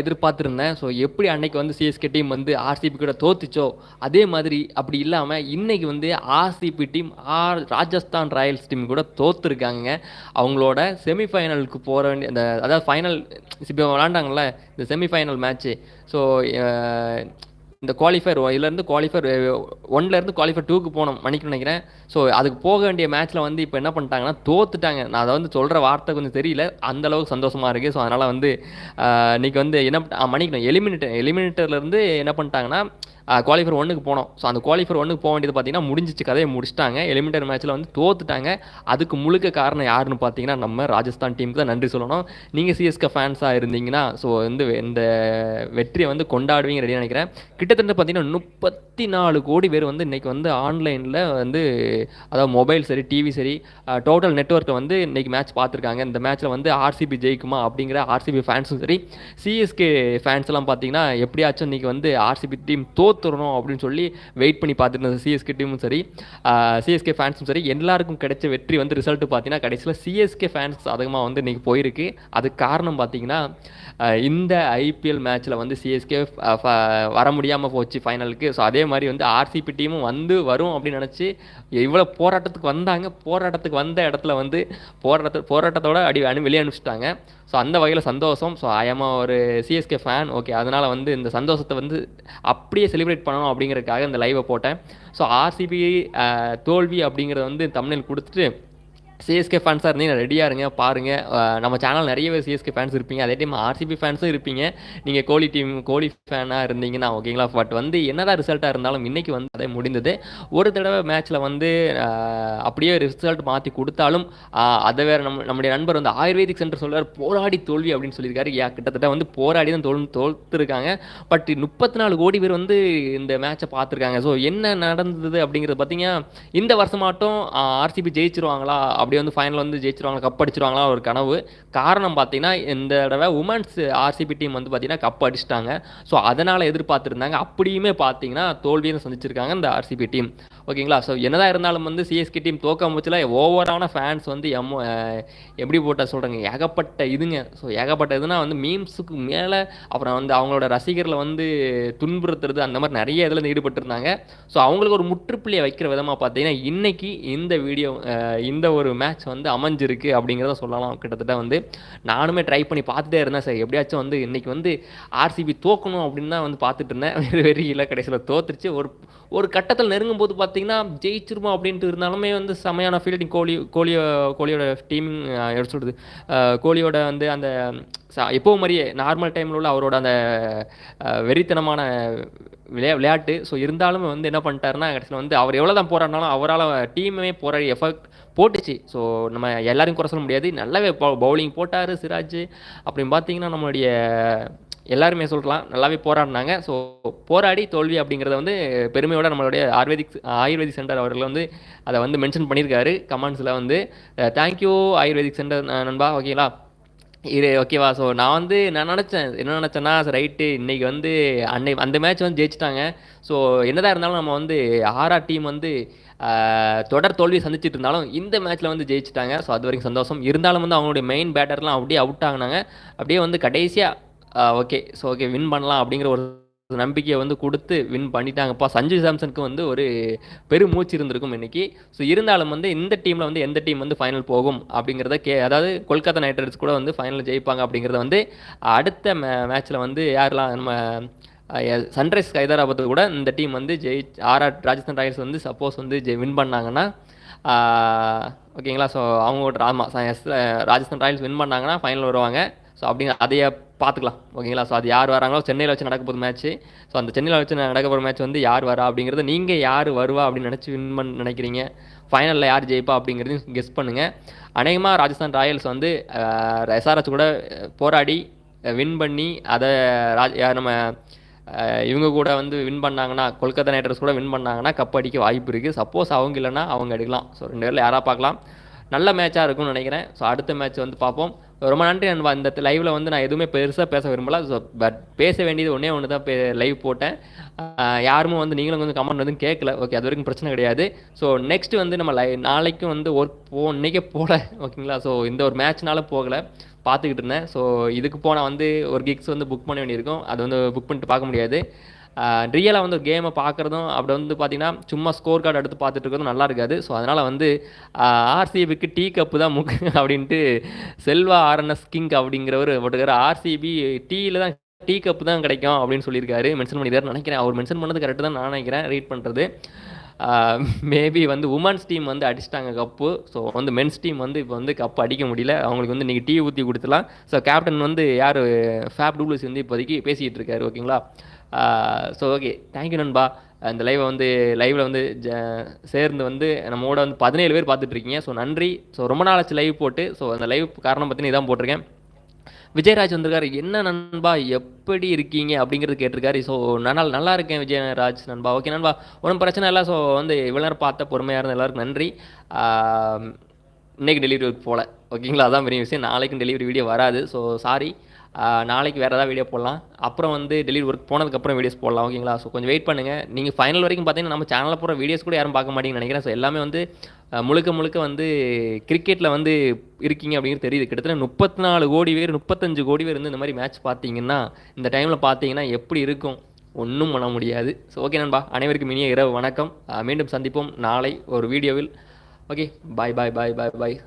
எதிர்பார்த்துருந்தேன். So எப்படி அன்னைக்கு வந்து சிஎஸ்கே டீம் வந்து ஆர்சிபி கூட தோத்துச்சோ அதே மாதிரி அப்படி இல்லாமல் இன்னைக்கு வந்து RCB team or Rajasthan Royals team கூட தோத்துருக்காங்க. அவங்களோட செமிஃபைனலுக்கு போகிற வேண்டிய அந்த அதாவது ஃபைனல் இப்போ விளாண்டாங்கல்ல இந்த செமிஃபைனல் மேட்ச்சு ஸோ இந்த குவாலிஃபயர் இதுலேருந்து குவாலிஃபயர் ஒன்லேருந்து குவாலிஃபயர் டூக்கு போனோம் மணிக்கு நினைக்கிறேன். ஸோ அதுக்கு போக வேண்டிய மேட்ச்சில் வந்து இப்போ என்ன பண்ணிட்டாங்கன்னா தோத்துட்டாங்க. நான் அதை வந்து சொல்கிற வார்த்தை கொஞ்சம் தெரியல. அந்தளவுக்கு சந்தோஷமாக இருக்குது ஸோ அதனால் வந்து இன்றைக்கி வந்து என்ன மணிக்கணும் எலிமினேட்டர் எலிமினேட்டர்லேருந்து என்ன பண்ணிட்டாங்கன்னா குவாலிஃபர் ஒன்றுக்கு போனோம். ஸோ அந்த குவாலிஃபர் ஒன்றுக்கு போக வேண்டியது பார்த்தீங்கன்னா முடிஞ்சிச்சு. கதையை முடிச்சிட்டாங்க. எலிமினேட்டர் மேட்ச்சில் வந்து தோத்துட்டாங்க. அதுக்கு முழுக்க காரணம் யாருன்னு பார்த்தீங்கன்னா நம்ம ராஜஸ்தான் டீமுக்கு தான் நன்றி சொல்லணும். நீங்கள் சிஎஸ்கே ஃபேன்ஸாக இருந்தீங்கன்னா ஸோ வந்து இந்த வெற்றியை வந்து கொண்டாடுவீங்க ரெடி நினைக்கிறேன். கிட்டத்தட்ட பார்த்தீங்கன்னா முப்பத்தி நாலு கோடி பேர் வந்து இன்றைக்கி வந்து ஆன்லைனில் வந்து அதாவது மொபைல் சரி டிவி சரி டோட்டல் நெட்ஒர்க்கில் வந்து இன்றைக்கி மேட்ச் பார்த்துருக்காங்க. இந்த மேட்ச்சில் வந்து ஆர்சிபி ஜெயிக்குமா அப்படிங்கிற ஆர்சிபி ஃபேன்ஸும் சரி சிஎஸ்கே ஃபேன்ஸ் எல்லாம் பார்த்தீங்கன்னா எப்படியாச்சும் இன்றைக்கி வந்து ஆர்சிபி டீம் தோத்துறணும் அப்படின்னு சொல்லி வெயிட் பண்ணி பார்த்துட்டு இருந்த சிஎஸ்கே டீமும் சரி சிஎஸ்கே ஃபேன்ஸும் சரி எல்லாருக்கும் கிடைச்ச வெற்றி வந்து ரிசல்ட் பார்த்தீங்கன்னா கடைசியில் சிஎஸ்கே ஃபேன்ஸ் அதிகமாக வந்து இன்றைக்கி போயிருக்கு. அதுக்கு காரணம் பார்த்தீங்கன்னா இந்த ஐபிஎல் மேட்ச்சில் வந்து சிஎஸ்கே வர முடியாமல் போச்சு ஃபைனலுக்கு ஸோ அதே மாதிரி வந்து ஆர்சிபி டீமும் வந்து வரும் அப்படின்னு நினச்சி இவ்வளோ போராட்டத்துக்கு வந்தாங்க. போராட்டத்துக்கு வந்த இடத்துல வந்து போராட்ட போராட்டத்தோட அடி அனு வெளியே அனுப்பிச்சிட்டாங்க. ஸோ அந்த வகையில் சந்தோஷம். ஸோ ஐஎம் ஒரு சிஎஸ்கே ஃபேன் ஓகே அதனால் வந்து இந்த சந்தோஷத்தை வந்து அப்படியே செலிப்ரேட் பண்ணணும் அப்படிங்கிறதுக்காக இந்த லைவை போட்டேன். ஸோ ஆர்சிபி தோல்வி அப்படிங்கிறத வந்து தமிழில் கொடுத்துட்டு சிஎஸ்கே ஃபேன்ஸாக இருந்தீங்கன்னா ரெடியாக இருங்க பாருங்கள் நம்ம சேனல் நிறையவே சிஎஸ்கே ஃபேன்ஸ் இருப்பீங்க. அதே டைம் ஆர்சிபி ஃபேன்ஸும் இருப்பீங்க. நீங்கள் கோலி டீம் கோலி ஃபேனாக இருந்தீங்கன்னா ஓகேங்களா பட் வந்து என்னதான் ரிசல்ட்டாக இருந்தாலும் இன்றைக்கி வந்து அதே முடிந்தது. ஒரு தடவை மேட்ச்சில் வந்து அப்படியே ரிசல்ட் மாற்றி கொடுத்தாலும் அதை வேறு நம்ம நம்முடைய நண்பர் வந்து ஆயுர்வேதிக் சென்டர் சொல்கிறார் போராடி தோல்வி அப்படின்னு சொல்லியிருக்காரு. யா கிட்டத்தட்ட வந்து போராடி தான் தோல் தோல்த்துருக்காங்க பட் முப்பத்தி நாலு கோடி பேர் வந்து இந்த மேட்சை பார்த்துருக்காங்க. ஸோ என்ன நடந்தது அப்படிங்கிறது பார்த்தீங்கன்னா இந்த வருஷமாட்டும் ஆர்சிபி ஜெயிச்சிருவாங்களா? அப்படியே வந்து ஃபைனல் வந்து ஜெயிச்சிருவாங்களா கப் அடிச்சிருவாங்களா ஒரு கனவு. காரணம் பார்த்தீங்கன்னா இந்த தடவை உமன்ஸ் ஆர்சிபி டீம் வந்து பார்த்தீங்கன்னா கப் அடிச்சிட்டாங்க. ஸோ அதனால் எதிர்பார்த்துருந்தாங்க. அப்படியுமே பார்த்தீங்கன்னா தோல்வியை சந்திச்சிருக்காங்க இந்த ஆர்சிபி டீம் ஓகேங்களா? ஸோ என்னதான் இருந்தாலும் வந்து சிஎஸ்கே டீம் தோக்க முச்சில் ஓவரான ஃபேன்ஸ் வந்து எம் எப்படி போட்டால் சொல்கிறாங்க ஏகப்பட்ட இதுங்க. ஸோ ஏகப்பட்ட இதுனா வந்து மீம்ஸுக்கு மேலே அப்புறம் வந்து அவங்களோட ரசிகர்களை வந்து துன்புறுத்துறது அந்த மாதிரி நிறைய இதில் ஈடுபட்டிருந்தாங்க. ஸோ அவங்களுக்கு ஒரு முற்றுப்புள்ளியை வைக்கிற விதமாக பார்த்தீங்கன்னா இன்றைக்கி இந்த வீடியோ இந்த ஒரு மேட்ச் வந்து அமைஞ்சிருக்கு அப்படிங்கிறத சொல்லலாம். கிட்டத்தட்ட வந்து நானுமே ட்ரை பண்ணி பார்த்துட்டே இருந்தேன் சார். எப்படியாச்சும் வந்து இன்றைக்கி வந்து ஆர்சிபி தோக்கணும் அப்படின்னு தான் வந்து பார்த்துட்டு இருந்தேன். வெறும் வெறி இல்லை. கடைசியில் தோத்துருச்சு. ஒரு ஒரு கட்டத்தில் நெருங்கும் போது பார்த்தீங்கன்னா ஜெயிச்சிருமா அப்படின்ட்டு இருந்தாலுமே வந்து செமையான ஃபீல்டிங் கோலி கோலியோ கோலியோட டீமிங் எடுத்து சொல்கிறது கோலியோட வந்து அந்த ச- மாதிரியே நார்மல் டைமில் உள்ள அவரோட அந்த வெறித்தனமான விளையா விளையாட்டு. ஸோ இருந்தாலும் வந்து என்ன பண்ணிட்டாருன்னா கடைசியில் வந்து அவர் எவ்வளோ தான் போராடினாலும் அவரால் டீமே போராடி எஃபெக்ட் போட்டுச்சு. ஸோ நம்ம எல்லாரையும் குறை சொல்ல முடியாது. நல்லாவே பவுலிங் போட்டார் சிராஜ். அப்படின்னு பார்த்தீங்கன்னா நம்மளுடைய எல்லாருமே சொல்லலாம் நல்லாவே போராடினாங்க. ஸோ போராடி தோல்வி அப்படிங்கிறத வந்து பெருமையோட நம்மளுடைய ஆயுர்வேதிக் ஆயுர்வேதிக் சென்டர் அவர்கள் வந்து அதை வந்து மென்ஷன் பண்ணியிருக்காரு. கமெண்ட்ஸில் வந்து தேங்க்யூ ஆயுர்வேதிக் சென்டர் நண்பா. ஓகேங்களா? இது ஓகேவா? ஸோ நான் வந்து நான் நினச்சேன்? என்ன நினச்சேன்னா ரைட்டு இன்றைக்கி வந்து அன்னை அந்த மேட்ச் வந்து ஜெயிச்சிட்டாங்க. ஸோ என்னதான் இருந்தாலும் நம்ம வந்து ஆர்ஆர் டீம் வந்து தொடர் தோல்வி சந்திச்சிட்டு இருந்தாலும் இந்த மேட்ச்சில் வந்து ஜெயிச்சிட்டாங்க. ஸோ அது வரைக்கும் சந்தோஷம். இருந்தாலும் வந்து அவங்களுடைய மெயின் பேட்டர்லாம் அப்படியே அவுட் ஆகினாங்க. அப்படியே வந்து கடைசியாக ஓகே. ஸோ ஓகே வின் பண்ணலாம் அப்படிங்கிற ஒரு நம்பிக்கையை வந்து கொடுத்து வின் பண்ணிட்டாங்கப்பா. சஞ்சு சாம்சனுக்கு வந்து ஒரு பெரும் மூச்சு இருந்திருக்கும் இன்னைக்கு. ஸோ இருந்தாலும் வந்து இந்த டீமில் வந்து எந்த டீம் வந்து ஃபைனல் போகும் அப்படிங்கிறத கே அதாவது கொல்கத்தா நைட் ரைடர்ஸ் கூட வந்து ஃபைனல் ஜெயிப்பாங்க அப்படிங்கிறத வந்து அடுத்த மே மேட்ச்சில் வந்து யாரெல்லாம் நம்ம சன்ரைஸ் ஹைதராபாத் கூட இந்த டீம் வந்து ஜெயி ஆர்ஆர் ராஜஸ்தான் ராயல்ஸ் வந்து சப்போஸ் வந்து ஜெய் வின் பண்ணாங்கன்னா ஓகேங்களா? ஸோ அவங்களோட ஆமாம் ராஜஸ்தான் ராயல்ஸ் வின் பண்ணாங்கன்னா ஃபைனல் வருவாங்க. ஸோ அப்படிங்க அதையே பார்த்துக்கலாம். ஓகேங்களா? ஸோ அது யார் வராங்களோ சென்னையில் வச்சு நடக்க போகுது மேட்ச்சு ஸோ அந்த சென்னையில் வச்சு நடக்க போகிற மேட்ச் வந்து யார் வரா அப்படிங்கிறது நீங்கள் யார் வருவா அப்படின்னு நினச்சி வின் பண்ண நினைக்கிறீங்க. ஃபைனலில் யார் ஜெயிப்பா அப்படிங்கிறதையும் கெஸ் பண்ணுங்கள் அநேகமாக ராஜஸ்தான் ராயல்ஸ் வந்து எஸ்ஆர்எஸ் கூட போராடி வின் பண்ணி அதை ராஜ் நம்ம இவங்க கூட வந்து வின் பண்ணாங்கன்னா கொல்கத்தா நைட் ரைடர்ஸ் கூட வின் பண்ணாங்கன்னா கப் அடிக்க வாய்ப்பு இருக்குது சப்போஸ் அவங்க இல்லைன்னா அவங்க எடுக்கலாம். ஸோ ரெண்டு பேரில் யாராக பார்க்கலாம். நல்ல மேட்சாக இருக்கும்னு நினைக்கிறேன். ஸோ அடுத்த மேட்ச் வந்து பார்ப்போம். ரொம்ப நன்றி நண்பா. இந்த லைவில் வந்து நான் எதுவுமே பெருசாக பேச விரும்பல. ஸோ பட் பேச வேண்டியது ஒன்றே ஒன்று தான். லைவ் போட்டேன். யாருமே வந்து நீங்களும் கொஞ்சம் கமெண்ட் வந்து கேட்கல ஓகே அது வரைக்கும் பிரச்சனை கிடையாது. ஸோ நெக்ஸ்ட் வந்து நம்ம லை நாளைக்கும் வந்து ஒர்க் போ இன்றைக்கே போகல ஓகேங்களா ஸோ இந்த ஒரு மேட்ச்னால போகலை. பார்த்துக்கிட்டு இருந்தேன். ஸோ இதுக்கு போனால் வந்து ஒரு கிக்ஸ் வந்து புக் பண்ண வேண்டியிருக்கும். அது வந்து புக் பண்ணிட்டு பார்க்க முடியாது. ரியலாக வந்து ஒரு கேமை பார்க்குறதும் அப்படி வந்து பார்த்தீங்கன்னா சும்மா ஸ்கோர் கார்டு எடுத்து பார்த்துட்டு இருக்கிறதும் நல்லா இருக்காது. ஸோ அதனால் வந்து ஆர்சிபிக்கு டீ கப்பு தான் முக் அப்படின்ட்டு செல்வா ஆர்என்எஸ் கிங் அப்படிங்கிறவர் போட்டுக்கிற ஆர்சிபி டீயில் தான் டீ கப்பு தான் கிடைக்கும் அப்படின்னு சொல்லியிருக்காரு. மென்ஷன் பண்ணியிருக்காரு நினைக்கிறேன். அவர் மென்ஷன் பண்ணது கரெக்டு தான் நான் நினைக்கிறேன். ரீட் பண்ணுறது மேபி வந்து உமன்ஸ் டீம் வந்து அடிச்சிட்டாங்க கப்பு. ஸோ வந்து மென்ஸ் டீம் வந்து இப்போ வந்து கப்பு அடிக்க முடியல. அவங்களுக்கு வந்து இன்றைக்கி டீ ஊற்றி கொடுத்துலாம் ஸோ கேப்டன் வந்து யார்? ஃபேப் டூப்ளஸ் வந்து இப்போதைக்கு பேசிகிட்டு இருக்காரு ஓகேங்களா ஸோ ஓகே தேங்க்யூ நண்பா. இந்த லைவை வந்து லைவில் வந்து ஜ சேர்ந்து வந்து நம்மோட வந்து பதினேழு பேர் பார்த்துட்டு இருக்கீங்க. ஸோ நன்றி. ஸோ ரொம்ப நாளாச்சு லைவ் போட்டு. ஸோ அந்த லைவ் காரணம் பார்த்தீங்கன்னா இதான் போட்டிருக்கேன். விஜயராஜ் வந்திருக்காரு. என்ன நண்பா எப்படி இருக்கீங்க? அப்படிங்கிறது கேட்டிருக்காரு. ஸோ நான் நல்லா இருக்கேன் விஜயராஜ் நண்பா. ஓகே நண்பா ஒன்றும் பிரச்சனை இல்லை. ஸோ வந்து இவ்வளோ நேரம் பார்த்த பொறுமையாக இருந்த எல்லாருக்கும் நன்றி. இன்றைக்கி டெலிவரி போகல ஓகேங்களா அதான் பெரிய விஷயம். நாளைக்கும் டெலிவரி வீடியோ வராது. ஸோ சாரி நாளைக்கு வேறு ஏதாவது வீடியோ போடலாம். அப்புறம் வந்து டெலிவரி ஒர்க் போனதுக்கப்புறம் வீடியோஸ் போடலாம் ஓகேங்களா ஸோ கொஞ்சம் வெயிட் பண்ணுங்கள் நீங்கள் ஃபைனல் வரைக்கும் பார்த்தீங்கன்னா நம்ம சேனலில் போகிற வீடியோஸ் கூட யாரும் பார்க்க மாட்டீங்கன்னு நினைக்கிறேன். ஸோ எல்லாமே வந்து முழுக்க முழுக்க வந்து கிரிக்கெட்டில் வந்து இருக்கீங்க அப்படிங்கிறது தெரியுது. கிட்டத்தட்ட முப்பத்தி நாலு கோடி பேர் முப்பத்தஞ்சு கோடி பேர் வந்து இந்த மாதிரி மேட்ச் பார்த்தீங்கன்னா இந்த டைமில் பார்த்தீங்கன்னா எப்படி இருக்கும்? ஒன்றும் பண்ண முடியாது. ஸோ ஓகே நண்பா அனைவருக்கும் இனிய இரவு வணக்கம். மீண்டும் சந்திப்போம் நாளை ஒரு வீடியோவில் ஓகே பாய் பாய் பாய் பாய் பாய்